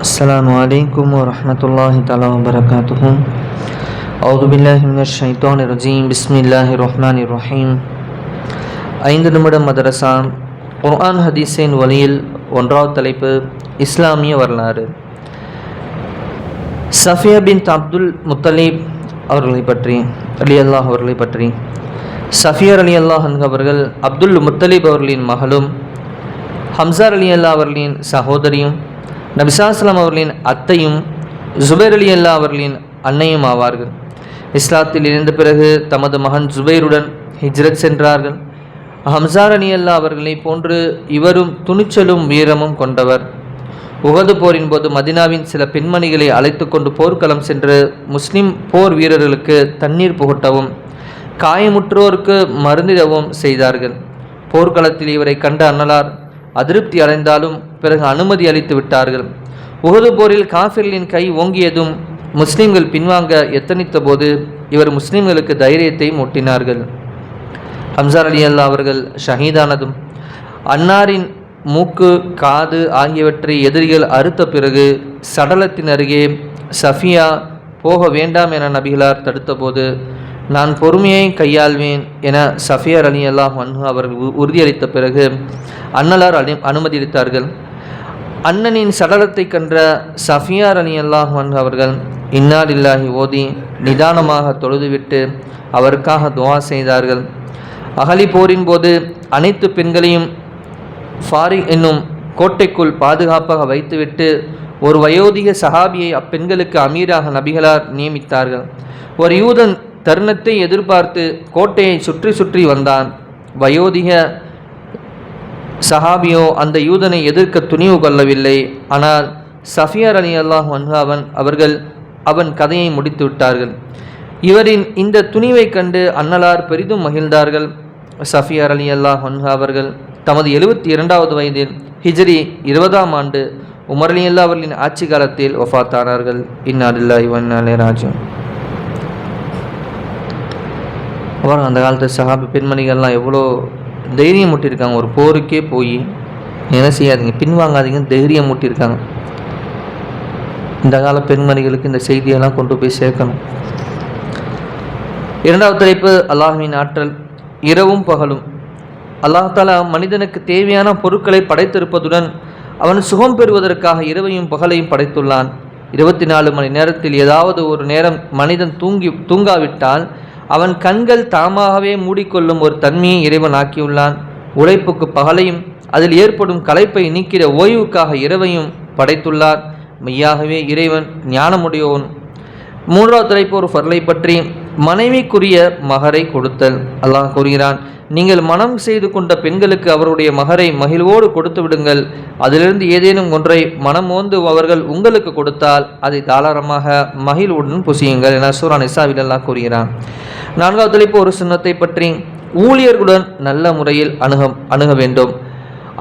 السلام عليكم ورحمة الله تعالى وبركاته أعوذ بالله من الشيطان الرجيم بسم الله الرحمن الرحيم ஐந்து நிமிட மதரசா குர்ஆன் ஹதீஸின் வழியில் ஒன்றாவது தலைப்பு இஸ்லாமிய வரலாறு சஃபியா பின் அப்துல் முத்தலீப் அவர்களை பற்றி அலி அல்லாஹ் அவர்களை பற்றி சஃபியர் அலி அல்லாஹ் அவர்கள் அப்துல் முத்தலீப் அவர்களின் மகளும் ஹம்சார் அலி அல்லா அவர்களின் சகோதரியும் நபிசாஸ்லாம் அவர்களின் அத்தையும் ஜுபைர் அலி அல்லா அவர்களின் அன்னையும் ஆவார்கள். இஸ்லாத்தில் இணைந்த பிறகு தமது மகன் ஜுபைருடன் ஹிஜ்ரத் சென்றார்கள். ஹம்சார் அலி அல்லா அவர்களை போன்று இவரும் துணிச்சலும் வீரமும் கொண்டவர். உகது போரின் போது மதினாவின் சில பெண்மணிகளை அழைத்து கொண்டு போர்க்களம் சென்று முஸ்லிம் போர் வீரர்களுக்கு தண்ணீர் புகட்டவும் காயமுற்றோருக்கு மருந்திடவும் செய்தார்கள். போர்க்களத்தில் இவரை கண்ட அன்னலார் அதிருப்தி அடைந்தாலும் பிறகு அனுமதி அளித்து விட்டார்கள். உகது போரில் காஃபிர்களின் கை ஓங்கியதும் முஸ்லிம்கள் பின்வாங்க எத்தனித்த போது இவர் முஸ்லிம்களுக்கு தைரியத்தை மூட்டினார்கள். ஹம்சார் அலி அல்லா அவர்கள் ஷஹீதானதும் அன்னாரின் மூக்கு காது ஆகியவற்றை எதிரிகள் அறுத்த பிறகு சடலத்தின் அருகே சஃபியா போக வேண்டாம் என நபிகளார் தடுத்தபோது நான் பொறுமையை கையாள்வேன் என சஃபியர் அலி அல்லாஹ் அன்ஹு அவர்கள் உறுதியளித்த பிறகு அன்னலார் அனு அனுமதியளித்தார்கள் அண்ணனின் சடலத்தை கன்ற சஃபியார் அலி அல்லாஹ் அவர்கள் இன்னாலில்லாஹி ஓதி நிதானமாக தொழுதுவிட்டு அவருக்காக துவா செய்தார்கள். அகலி போரின் போது அனைத்து பெண்களையும் ஃபாரி என்னும் கோட்டைக்குள் பாதுகாப்பாக வைத்துவிட்டு ஒரு வயோதிக சஹாபியை அப்பெண்களுக்கு அமீராக நபிகளார் நியமித்தார்கள். ஒரு யூதன் தருணத்தை எதிர்பார்த்து கோட்டையை சுற்றி சுற்றி வந்தான். வயோதிக சஹாபியோ அந்த யூதனை எதிர்க்க துணிவு கொள்ளவில்லை. ஆனால் சஃபியார் அலி அல்லாஹ் அவன் அவர்கள் அவன் கதையை முடித்து விட்டார்கள். இவரின் இந்த துணிவை கண்டு அன்னலார் பெரிதும் மகிழ்ந்தார்கள். சஃபியார் அலி அல்லாஹ் அவர்கள் தமது எழுபத்தி இரண்டாவது வயதில் ஹிஜ்ரி இருபதாம் ஆண்டு உமர் அல்லா அவர்களின் ஆட்சி காலத்தில் ஒஃபாத்தானார்கள் இன்னாரில்லா இவன் ராஜு அப்புறம் அந்த காலத்து சஹாபி பெண்மணிகள்லாம் எவ்வளோ தைரியம் மூட்டியிருக்காங்க. ஒரு போருக்கே போய் என்ன செய்யாதீங்க பின்வாங்காதீங்கன்னு தைரியம் மூட்டியிருக்காங்க. இந்த கால பெண்மணிகளுக்கு இந்த செய்தியெல்லாம் கொண்டு போய் சேர்க்கணும். இரண்டாவது தலைப்பு அல்லாஹின் ஆற்றல். இரவும் பகலும். அல்லாஹாலா மனிதனுக்கு தேவையான பொருட்களை படைத்திருப்பதுடன் அவன் சுகம் பெறுவதற்காக இரவையும் பகலையும் படைத்துள்ளான். இருபத்தி நாலு மணி நேரத்தில் ஏதாவது ஒரு நேரம் மனிதன் தூங்கி தூங்காவிட்டால் அவன் கண்கள் தாமாகவே மூடிக்கொள்ளும் ஒரு தன்மையை இறைவன் ஆக்கியுள்ளான். உழைப்புக்கு பகலையும் அதில் ஏற்படும் களைப்பை நீக்கிற ஓய்வுக்காக இரவையும் படைத்துள்ளார். மெய்யாகவே இறைவன் ஞானமுடையோன். மூன்றாவது தலைப்பு ஒரு ஃபர்லை பற்றி மனைவிக்குரிய மகரை கொடுத்தல். அல்லாஹ் கூறுகிறான் நீங்கள் மனம் செய்து கொண்ட பெண்களுக்கு அவருடைய மகரை மகிழ்வோடு கொடுத்து விடுங்கள். அதிலிருந்து ஏதேனும் ஒன்றை மனம் ஓந்து அவர்கள் உங்களுக்கு கொடுத்தால் அதை தாராளமாக மகிழ்வுடன் புசியுங்கள் என சூரா இசாவில் அல்லாஹ் கூறுகிறான். நான்காவது தலைப்பு ஒரு சின்னத்தை பற்றி ஊழியர்களுடன் நல்ல முறையில் அணுக அணுக வேண்டும்.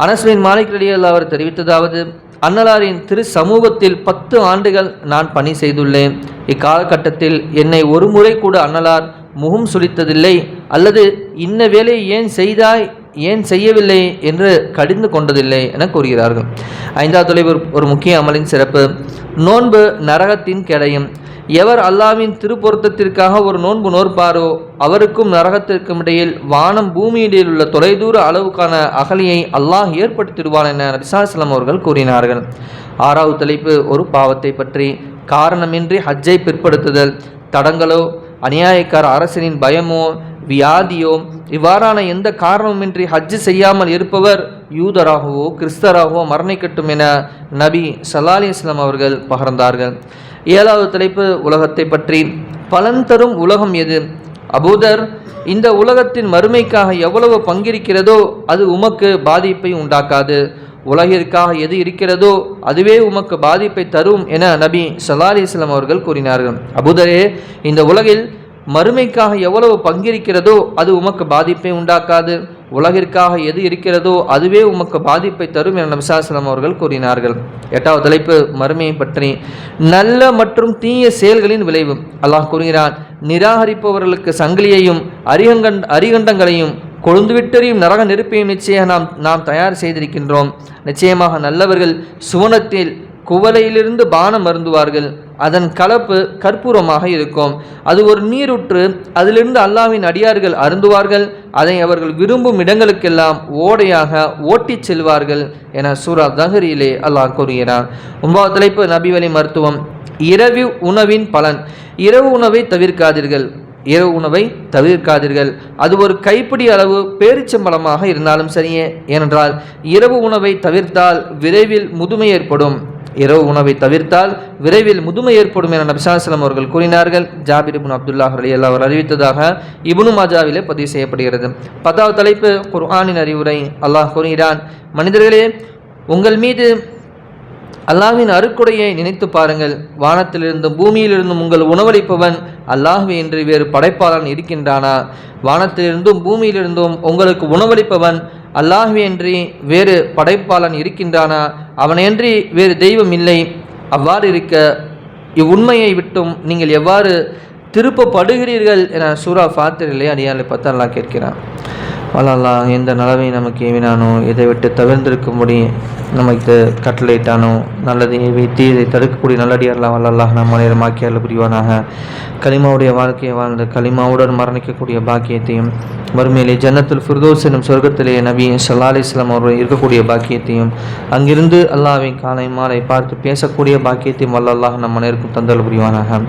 அனஸ்வின் மாலிக் அலி அவர் தெரிவித்ததாவது அன்னலாரின் திரு சமூகத்தில் பத்து ஆண்டுகள் நான் பணி செய்துள்ளேன். இக்காலகட்டத்தில் என்னை ஒரு முறை கூட அன்னலார் முகம் சுளித்ததில்லை அல்லது இன்ன வேலையை ஏன் செய்தாய்? ஏன் செய்யவில்லை என்று கடிந்து கொண்டதில்லை என கூறுகிறார்கள். ஐந்தாவது தொலைவு ஒரு முக்கிய அமலின் சிறப்பு. நோன்பு நரகத்தின் கிடையும். எவர் அல்லாவின் திருப்பொருத்தத்திற்காக ஒரு நோன்பு நோற்பாரோ அவருக்கும் நரகத்திற்கும் இடையில் வானம் பூமியிடையில் உள்ள தொலைதூர அளவுக்கான அகலியை அல்லாஹ் ஏற்படுத்திடுவான் என ரிசாஸ்லம் அவர்கள் கூறினார்கள். ஆறாவது தலைப்பு ஒரு பாவத்தை பற்றி. காரணமின்றி ஹஜ்ஜை பிற்படுத்துதல் தடங்களோ அநியாயக்கார அரசனின் பயமோ வியாதியோ இவ்வாறான எந்த காரணமின்றி ஹஜ்ஜு செய்யாமல் இருப்பவர் யூதராகவோ கிறிஸ்தராகவோ மரணிக்கட்டும் என நபி சலாலி இஸ்லாம் அவர்கள் பகர்ந்தார்கள். ஏழாவது தலைப்பு உலகத்தை பற்றி. பலன் தரும் உலகம் எது? அபூதர் இந்த உலகத்தின் மறுமைக்காக எவ்வளவு பங்கிருக்கிறதோ அது உமக்கு பாதிப்பை உண்டாக்காது. உலகிற்காக எது இருக்கிறதோ அதுவே உமக்கு பாதிப்பை தரும் என நபி சல்லா இஸ்லாம் அவர்கள் கூறினார்கள். அபுதரே இந்த உலகில் மறுமைக்காக எவ்வளவு பங்கிருக்கிறதோ அது உமக்கு பாதிப்பை உண்டாக்காது. உலகிற்காக எது இருக்கிறதோ அதுவே உமக்கு பாதிப்பை தரும் என நபிசாசலம் அவர்கள் கூறினார்கள். எட்டாவது தலைப்பு மறுமையை பற்றி. நல்ல மற்றும் தீய செயல்களின் விளைவு. அல்லாஹ் கூறுகிறான் நிராகரிப்பவர்களுக்கு சங்கிலியையும் அரிகண்ட அரிகண்டங்களையும் கொழுந்துவிட்டறியும் நரக நெருப்பையும் நிச்சயம் நாம் நாம் தயார் செய்திருக்கின்றோம். நிச்சயமாக நல்லவர்கள் சுவனத்தில் குவலையிலிருந்து பானம் மருந்துவார்கள் அதன் கலப்பு கற்பூரமாக இருக்கும். அது ஒரு நீருற்று அதிலிருந்து அல்லாவின் அடியார்கள் அருந்துவார்கள். அதை அவர்கள் விரும்பும் இடங்களுக்கெல்லாம் ஓடையாக ஓட்டிச் செல்வார்கள் என சூரா தஹரியிலே அல்லாஹ் கூறுகிறார் ஒன்பதாவது தலைப்பு நபிவழி மருத்துவம். இரவு உணவின் பலன். இரவு உணவை தவிர்க்காதீர்கள். இரவு உணவை தவிர்க்காதீர்கள். அது ஒரு கைப்பிடி அளவு பேரிச்சம்பளமாக இருந்தாலும் சரியே. ஏனென்றால் இரவு உணவை தவிர்த்தால் விரைவில் முதுமை ஏற்படும். இரவு உணவை தவிர்த்தால் விரைவில் முதுமை ஏற்படும் என நபிசாசலம் அவர்கள் கூறினார்கள். ஜாபிர் இபுன் அப்துல்லாஹ் அலி அல்லா அவர் அறிவித்ததாக இபுனு மாஜாவிலே பதிவு செய்யப்படுகிறது. பத்தாவது தலைப்பு குர்ஆனின் அறிவுரை. அல்லாஹ் கூறுகிறான் மனிதர்களே உங்கள் மீது அல்லாஹ்வின் அருக்குடையை நினைத்து பாருங்கள். வானத்திலிருந்தும் பூமியிலிருந்தும் உங்கள் உணவளிப்பவன் அல்லாஹ்வே என்று வேறு படைப்பாளன் இருக்கின்றானா? வானத்திலிருந்தும் பூமியிலிருந்தும் உங்களுக்கு உணவளிப்பவன் அல்லாஹ்வே என்று வேறு படைப்பாளன் இருக்கின்றானா? அவனையன்றி வேறு தெய்வம் இல்லை. அவ்வாறு இருக்க இவ்வுண்மையை விட்டும் நீங்கள் எவ்வாறு திருப்பப்படுகிறீர்கள் என சூரா ஃபாத்திரிலே அடியாளை பார்த்து அல்லாஹ் கேட்கிறான். வல்லல்லா எந்த நலவை நமக்கு ஏவினானோ இதை விட்டு தவிர்ந்திருக்கும்படி நமக்கு கட்டளையிட்டானோ நல்லது ஏவி தீயதை தடுக்கக்கூடிய நல்லடியாரெல்லாம் வல்லல்லாக நம்ம நேரமாக்கி அல்ல புரிவானாக. கலிமாவுடைய வாழ்க்கையை வாழ்ந்து கலிமாவுடன் மரணிக்கக்கூடிய பாக்கியத்தையும் மறுமையிலே ஜன்னத்தில் ஃபிர்தோஸ் எனும் சொர்க்கத்திலே நபி ஸல்லல்லாஹு அலைஹி அவர்கள் இருக்கக்கூடிய பாக்கியத்தையும் அங்கிருந்து அல்லாஹ்வின் காலை மாலை பார்த்து பேசக்கூடிய பாக்கியத்தையும் வல்லல்லாக நம்ம நேருக்கும் தந்தல் புரிவானாக.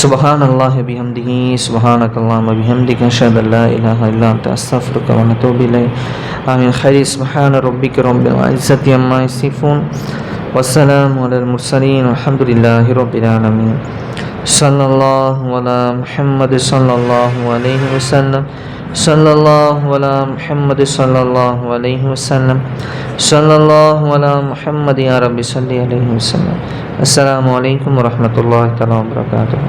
சுபஹான் அல்லாஹ் அபிஹம்திஹி சுபஹான கல்லாம் அபிஹம்தி கஷத் அல்லா இல்லாஹ இல்லா அன்த அஸ்தக்ஃபிருக்க வ ஆமீன். ஹரி சுபஹான ரப்பிக ரொம்ப சத்தியம் عما يصفون. والسلام على المرسلين. والحمد لله رب العالمين. صلى الله على محمد صلى الله عليه وسلم. صلى الله على محمد صلى الله عليه وسلم. صلى الله على محمد يا رب صلى الله عليه وسلم. السلام عليكم ورحمة الله تعالى وبركاته.